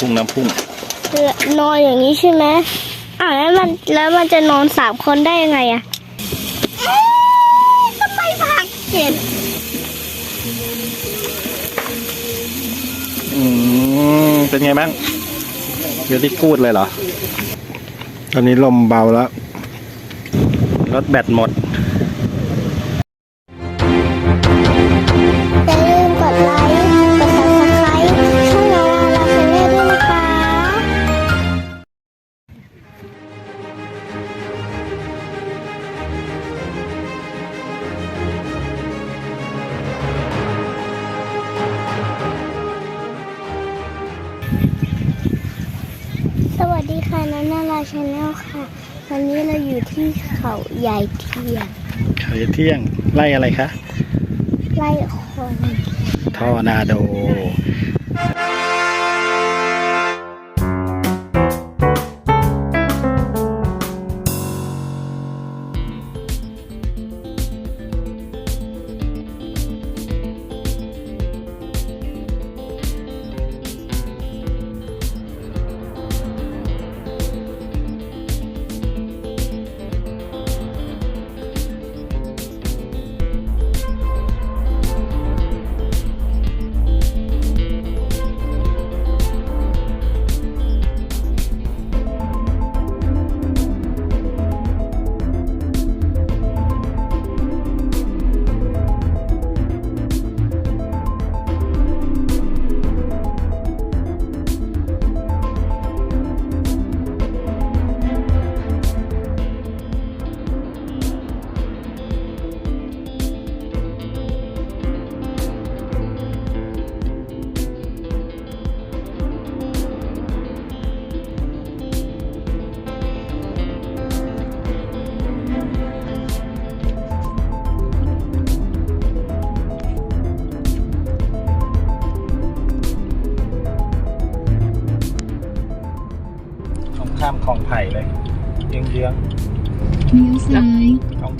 พุ่งน้ำพุ่งนอนอย่างนี้ใช่ไหมอ่าวแล้วมันแล้วมันจะนอนสามคนได้ยังไงอะเอ๊ะทำไมผักเจ็บอืมเป็นไงบ้างเดี๋ยวที่กูดเลยเหรอ ตอนนี้ลมเบาแล้ว รถแบตหมด ชาแนลค่ะ วันนี้เราอยู่ที่เขาใหญ่เทียนไข่เที่ยงไล่อะไรคะ ไล่คนทอร์นาโด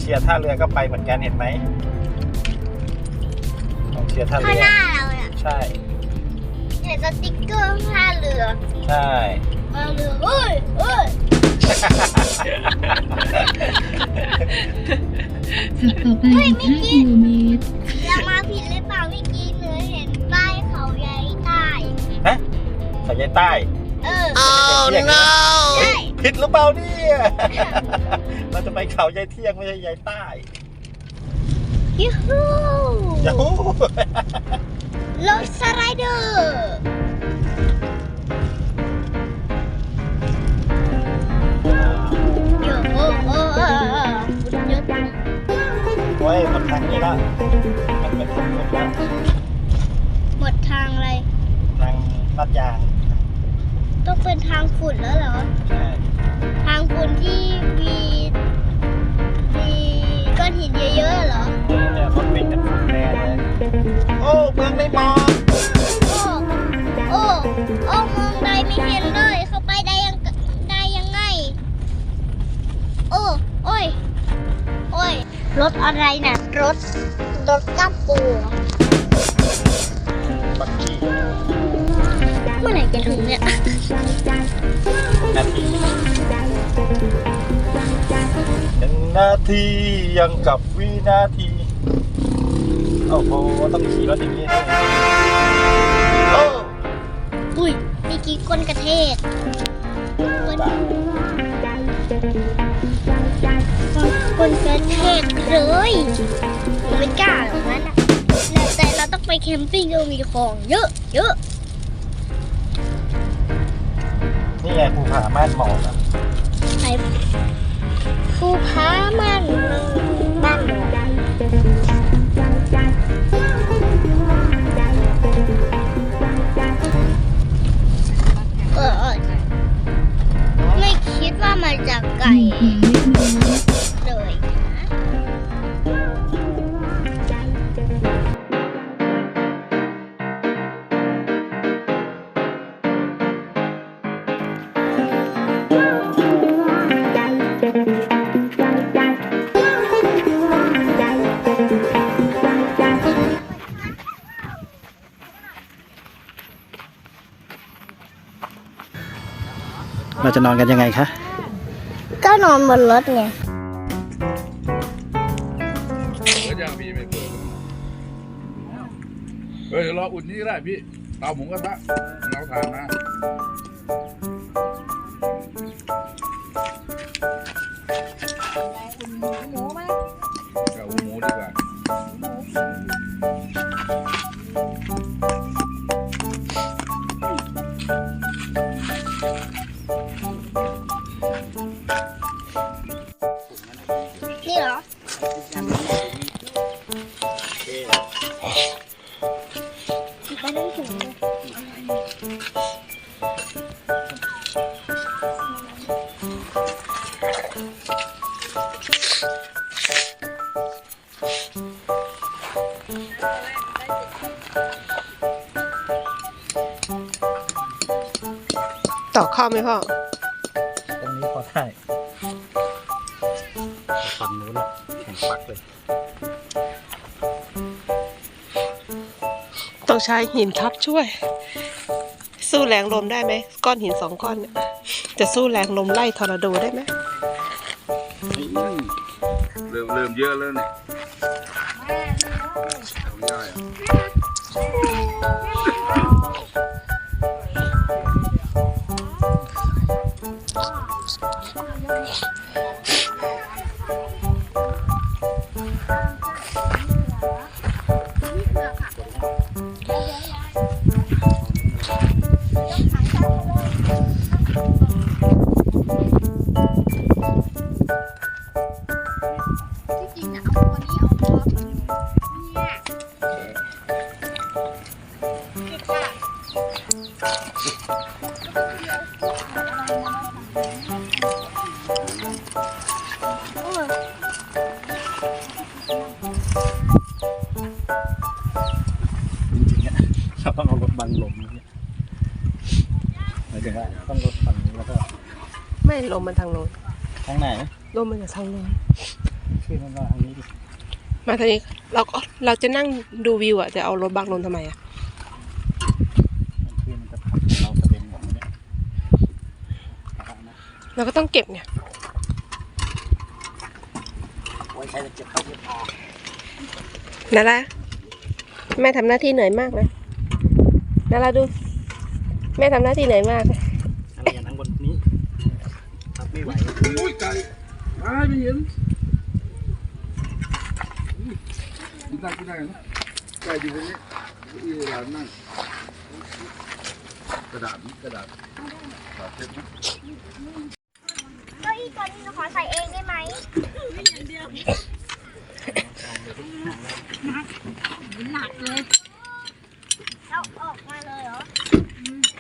เชียร์ท่าเรือก็ไปเหมือนกันเห็นไหมของเชียร์ท่าข้างเรือหน้าเราเนี่ยใช่ เห็นสติ๊กเกอร์ท่าเรือใช่ มาเรือเอ้ยเอ้ยขับต่อไปอีก5กิโลเมตร เรามาผิดหรือเปล่าเมื่อกี้หนูเห็นป้ายเขาใหญ่ใต้ ฮะสายใยใต้ เออเที่ยงนะใช่ ผิดหรือเปล่าเนี่ยเราจะไปเขาใยเที่ยงไม่ใช่ใยใต้ยูฮูยาฮูรถสไลเดอร์โยโอ้โอ้เออเออคุณยศโอ้ยมันทางนี้ละมันเป็นทางนี้ละหมดทางอะไร ทางลาดยาง ต้องเป็นทางฝุ่นแล้วเหรอ ใช่ทางฝุ่นที่มีมีก้อนหินเยอะๆเหรอ เนี่ยรถวิ่งกันฝุ่นแน่เลยโอ้เมืองในหมอกโอ้ โอ้ โอ้มองใดไม่เห็นเลย เข้าไปได้ยังได้ยังไง โอ้ โอ้ย โอ้ย รถอะไรน่ะ รถ รถกระปูบักกี้เมื่อไหร่จะถึงเนี่ย นาที หนึ่งนาทียังกับวินาทีโอ้โหต้องขี่รถอย่างนี้ด้วยโอ้อุ้ยเมื่อกี้ก้นกระเทกก้นก้นกระเทกเลยผมไม่กล้าหรอกนั้นอะแต่แต่เราต้องไปแคมปิ้งเรามีของเยอะเยอะนี่ไงภูผาม่านหมอกอะ ผู้พามันบ้านหนูเออไม่คิดว่ามันจะไก เราจะนอนกันยังไงคะ ก็นอนบนรถไงเปิดยังพี่ไม่เปิดเฮ้ยเดี๋ยวรออุ่นนี่ก็ได้พี่เตาหมูกระทะเราทานนะ เข้าไหมพ่อตรงนี้พอได้ฝั่งนู้นอะแข็งปักเลย ต้องใช้หินทับช่วย สู้แรงลมได้ไหม ก้อนหินสองก้อนเนี่ยจะสู้แรงลมไล่ทอร์นาโดได้ไหม เริ่มเริ่มเยอะแล้วเนี่ย ต้องเอารถบังลมนะเนี่ยหมายถึงว่าต้องรถฝั่งนี้แล้วก็ไม่ลมมันทางโน้นทางไหนลมมันจะทางโน้นชื่อมันว่าทางนี้ดิมาทางนี้เราก็เราจะนั่งดูวิวอะจะเอารถบังลมทำไมอะมันคือมันจะผลักเรากระเด็นหมดเนี่ยเอานะเราก็ต้องเก็บไงไว้ใช้จะเก็บเข้าเก็บออกนาราแม่ทำหน้าที่เหนื่อยมากนะ นาราดู แม่ทำหน้าที่เหนื่อยมากอะไรอย่างนั้นบนนี้ทับไม่ไหวอุ้ยไก่ตายไม่เห็นอุ้ยกินได้กินได้นะไก่อยู่ตรงนี้อีหลานนั่งกระดาษนี่กระดาษกระดาษเช็ดนะเก้าอี้ตัวนี้หนูขอใส่เองได้ไหมหนักเลยเอาออกมาเลยเหรอ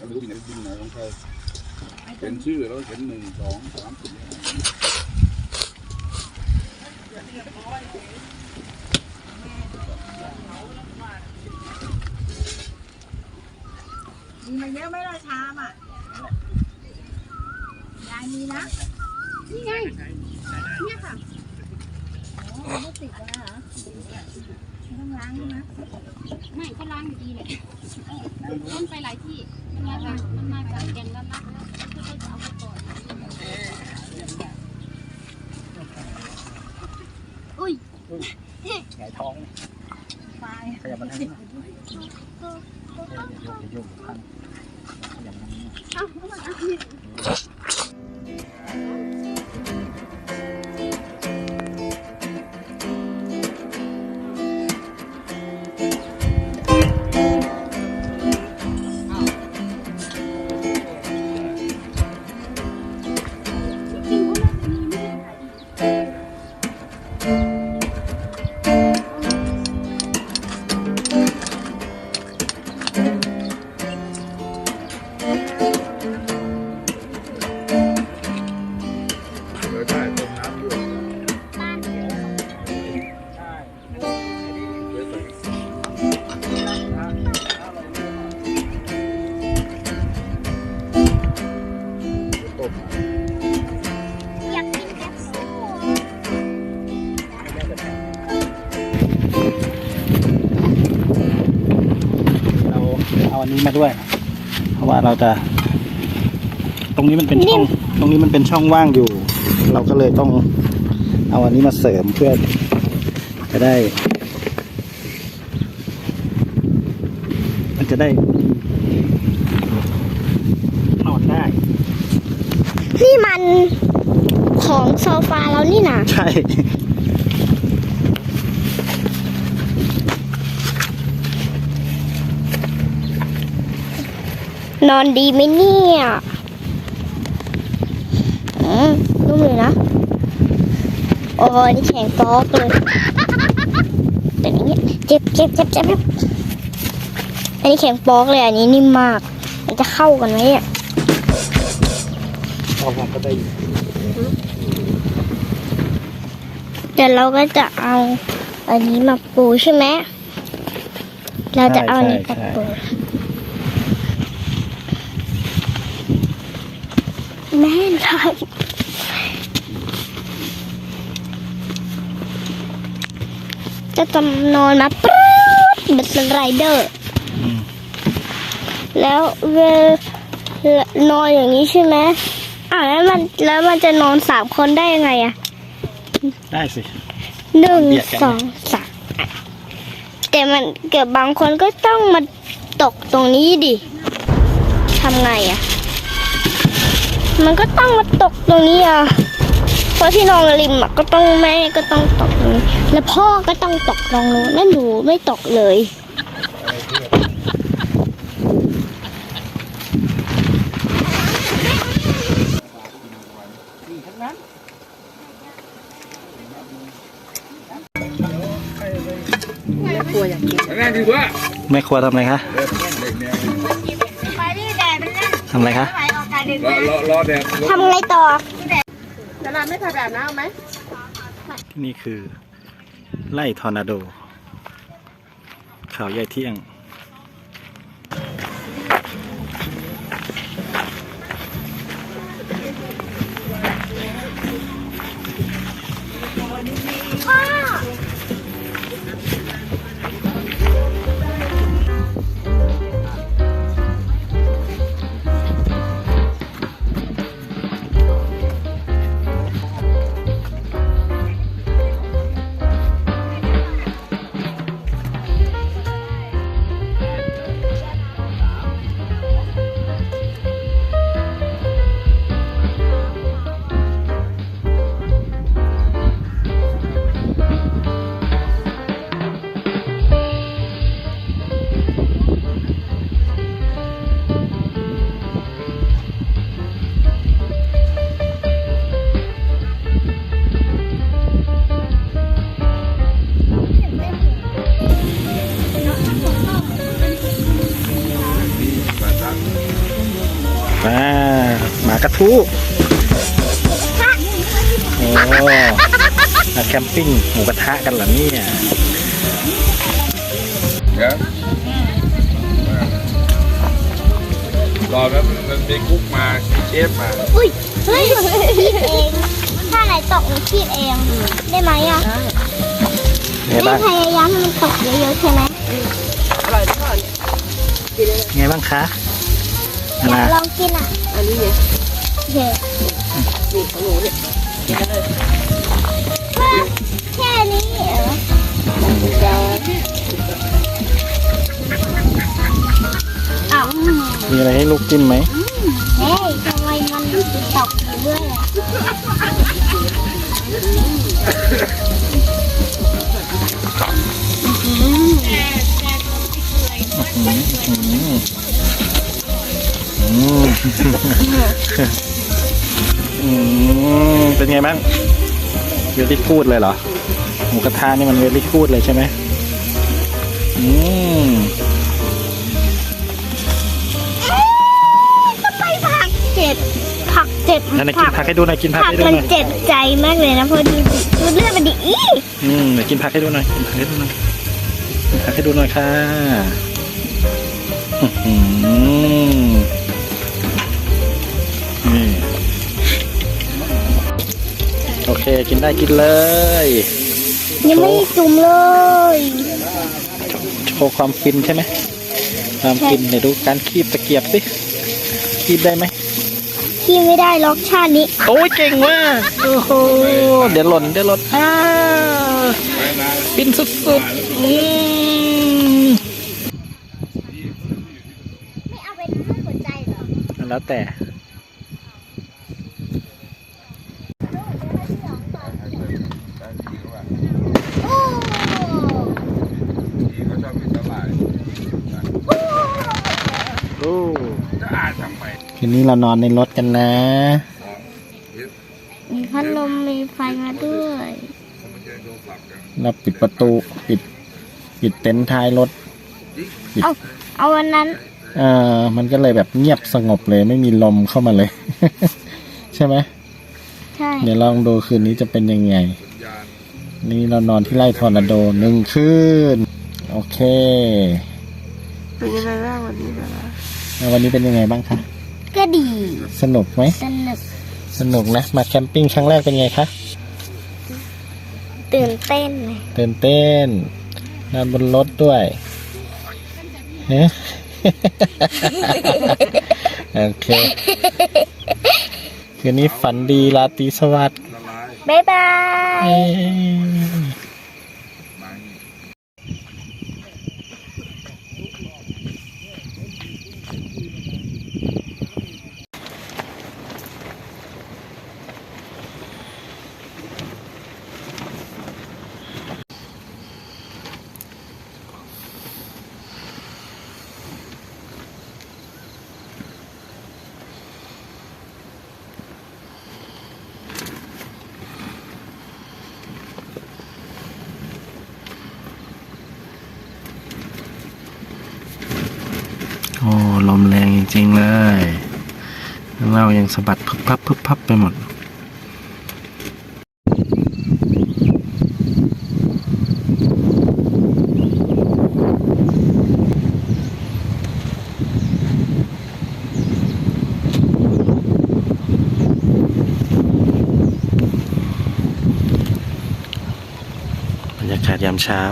อต่อมันบินดเราไม่รู้บินไหนบินไหนของใครเห็นชื่อแล้วเห็นหนึ่งสองสามสี่มีมาเยอะไหมล่ะชามอะยายมีนะ นี่ไง เนี่ยค่ะโอ้ไม่ติดแล้วเหรอไม่ต้องล้างใช่ไหมไม่ก็ล้างอยู่ดีแหละ ต้นไปหลายที่มันมาจากมันมาจากแก่นแล้วนะก็จะเอาไปก่อนหงายท้องเนี่ยไปขยับมาทางนี้หน่อยอย่าโยกอย่าโยกอยู่ข้างขยับมาทางนี้ นนี้มาด้วย เพราะว่าเราจะ ตรงนี้มันเป็นช่องตรงนี้มันเป็นช่องว่างอยู่ เราก็เลยต้องเอาอันนี้มาเสริมเพื่อจะได้ มันจะได้นอนได้ นี่มันของโซฟาเรานี่นะใช่ นอนดีไหมเนี่ยอืมนุ่มเลยนะ โอ้ยนี่แข็งป๊อกเลยเป็นอย่างนี้เจ็บเจ็บเจ็บเจ็บเจ็บอันนี้แข็งป๊อกเลยอันนี้นิ่มมาก มันจะเข้ากันไหมเนี่ยออกมาก็ได้อยู่เดี๋ยวเราก็จะเอาอันนี้มาปูใช่ไหม เราจะเอาอันนี้มาปู แม่นเลยจะจำนอนมาปรึ๊ดเหมือนเป็นไรเดอร์ แล้วเวลานอนอย่างนี้ใช่ไหมอ่าวแล้วมันแล้วมันจะนอนสามคนได้ยังไงอะได้สิหนึ่งเบียดกันสองสามอะแต่มันเกิดบางคนก็ต้องมาตกตรงนี้ดิทำไงอะ มันก็ต้องมาตกตรงนี้อะเพราะที่นอนริมอะก็ต้องแม่ก็ต้องตกตรงนี้แล้วพ่อก็ต้องตกตรงนู้นแล้วหนูไม่ตกเลยนั่นคือว่าแม่ครัวทำอะไรคะเด็กเนี่ยทำอะไรคะ รอรอรอแดดทำไงต่อที่นี่คือ ไล่ทอร์นาโดเขาใหญ่เที่ยง หมากระทุโอ้มาแคมปิ้งหมูกระทะกันเหรอเนี่ยเดี๋ยวรอแล้วมันมีคุกมามีเชฟมาอุ้ยเฮ้ยคีบเอง ถ้าไหนตกหนูคีบเอง ได้ไหมอะไงไม่บ้างพยายามให้มันตกเยอะๆใช่ไหมไงบ้างคะออะยากไรลองกินอะ อันนี้ เนี่ยเฮ้แค่นี้เหรออ้าวมีอะไรให้ลูกจิ้มไหมเฮ้ยทำไมมันตกอยู่เรื่อยอะอืมอืม เป็นไงบ้างเวลี่กูดเลยเหรอ หมูกระทะนี่มันเวลี่กูดเลยใช่ไหมอืมทำไมผักเจ็บผักเจ็บนั่นนะกินผักให้ดูหน่อยกินผักผักให้ดูมันหน่อยเจ็บใจมากเลยนะเพอดูสิดูเลือดมันดิอีอืมเดี๋ยวกินผักให้ดูหน่อยกินผักให้ดูหน่อยกินผักให้ดูหน่อยค่ะอื้อหือ เค กินได้กินเลยยังไม่ได้จุ่มเลยโชว์ความฟินใช่ไหมตามกินเดี๋ยวดูการคีบตะเกียบสิคีบได้ไหมที่ไม่ได้ล็อกชาตินี้โอ้ยเก่งมากโอ้โหเดี๋ยวหล่นเดี๋ยวหล่นอ้าวปิ้นสุดๆอืมไม่เอาเป็นรูปหัวใจเหรอแล้วแต่ โอ้ ที่เขาชอบกินสลาย โอ้ จะอ่านทำไม คืนนี้เรานอนในรถกันนะ มีพัดลมมีไฟมาด้วย เราปิดประตูปิด ปิดเต็นท์ท้ายรถเอาเอาวันนั้น เออมันก็เลยแบบเงียบสงบเลยไม่มีลมเข้ามาเลย ใช่ไหมใช่ เดี๋ยวลองดูคืนนี้จะเป็นยังไง นี่เรานอนที่ไร่ทอร์นาโดหนึ่งคืน โอเค เป็นยังไงบ้างวันนี้นะแล้ววันนี้เป็นยังไงบ้างคะ ก็ดี สนุกไหม สนุก สนุกนะ มาแคมปิ้งครั้งแรกเป็นไงคะ ตื่นเต้นเลยตื่นเต้นนอนบนรถด้วยเนะโอเค คืนนี้ฝันดีราตรีสวัสดิ์บ๊ายบาย เอ้ยโอ้ ลมแรงจริงๆเลยเรา ยังสะบัดพึบพับพึบพับไปหมด บรรยากาศยามเช้า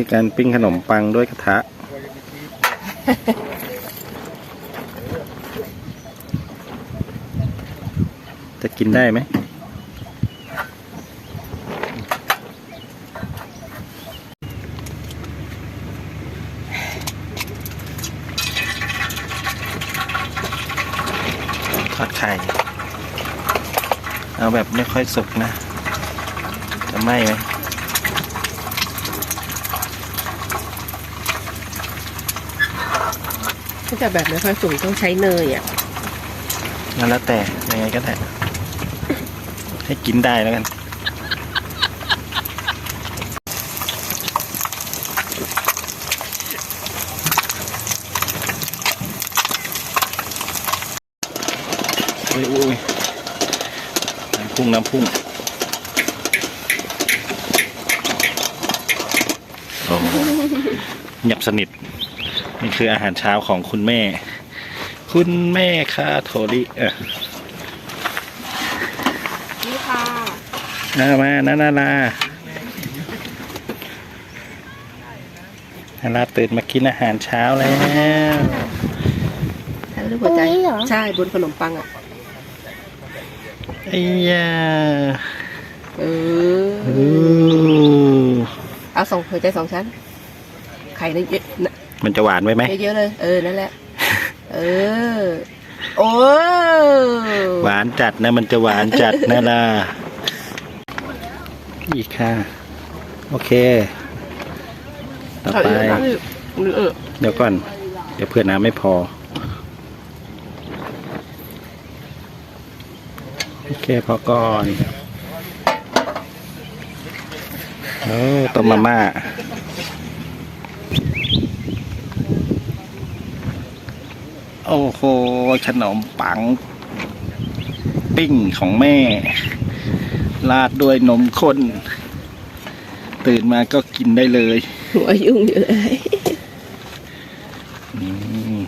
คือการปิ้งขนมปังด้วยกระทะ จะกินได้ไหม ทอดไข่ เอาแบบไม่ค่อยสุกนะ จะไหม้ไหม ถ้าจะแบบไม่ค่อยสูงต้องใช้เนยอะงั้นแล้วแต่ยังไงก็ได้ ให้กินได้แล้วกัน อุ้ยอุ้ยน้ำพุ่งน้ำพุ่ง โอ้โหเงียบสนิท นี่คืออาหารเช้าของคุณแม่ คุณแม่คาโทริเออนี่ค่ะนามานานานานาราตื่นมากินอาหารเช้าแล้วถ่ายรูปหัวใจ ตรงนี้เหรอ ใช่ บนขนมปังอะ ไอ้ยาเออู้อเอาสองหัวใจสองชั้น ไข่ในเยอะนะ มันจะหวานไว้ไหมเยอะๆเลย เออ นั่นแหละ เออ โอ้หวานจัดนะ มันจะหวานจัดนะล่ะอีกค่ะ โอเค ต่อเอาไปอีกเอาอีกเออเดี๋ยวก่อน เดี๋ยวเพื่อนน้ำไม่พอ โอเค พอก่อน โอ้ต้มมาม่า โอ้โห ขนมปัง ปิ้งของแม่ ราดด้วยนมข้น ตื่นมาก็กินได้เลย หัวยุ่งอยู่เลยอืม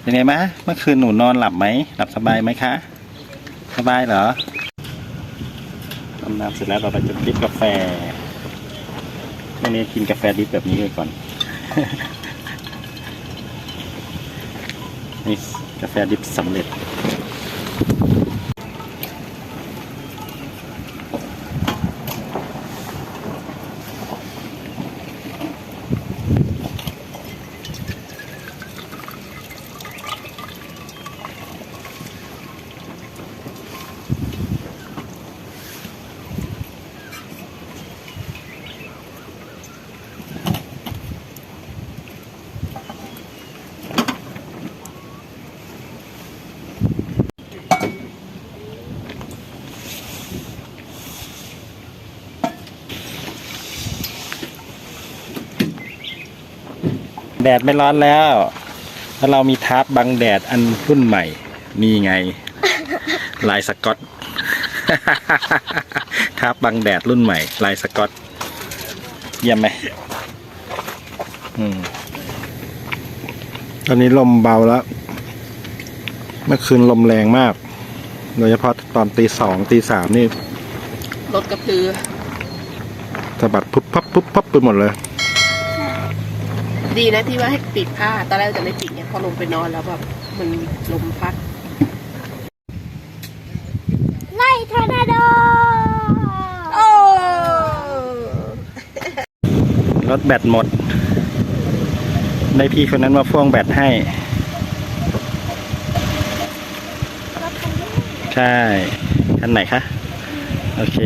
เป็นไงมะเมื่อคืนหนูนอนหลับไหม หลับสบายไหมคะ สบายเหรอทำน้ำเสร็จแล้วเราจะดริบกาแฟวันนี้กินกาแฟดริบแบบนี้เลยก่อน นี่กาแฟดริบสำเร็จ แดดไม่ร้อนแล้ว แล้วเรามีทาร์ปบังแดดอันรุ่นใหม่ นี่ไง ลายสกอต ทาร์ปบังแดดรุ่นใหม่ ลายสกอต เยี่ยมไหมอืมตอนนี้ลมเบาแล้ว เมื่อคืนลมแรงมาก โดยเฉพาะตอนตีสองตีสามนี่ รถกระพือสะบัดปุ๊บพับปุ๊บพับไปหมดเลย ดีนะที่ว่าให้ปิดผ้า ตอนแรกจะไม่ปิดเนี่ยพอลงไปนอนแล้วแบบมันลมพัด ไล่ทอร์นาโด โอ้ รถแบตหมด ได้พี่คนนั้นมาพ่วงแบตให้ ใช่ คันไหนคะ โอเค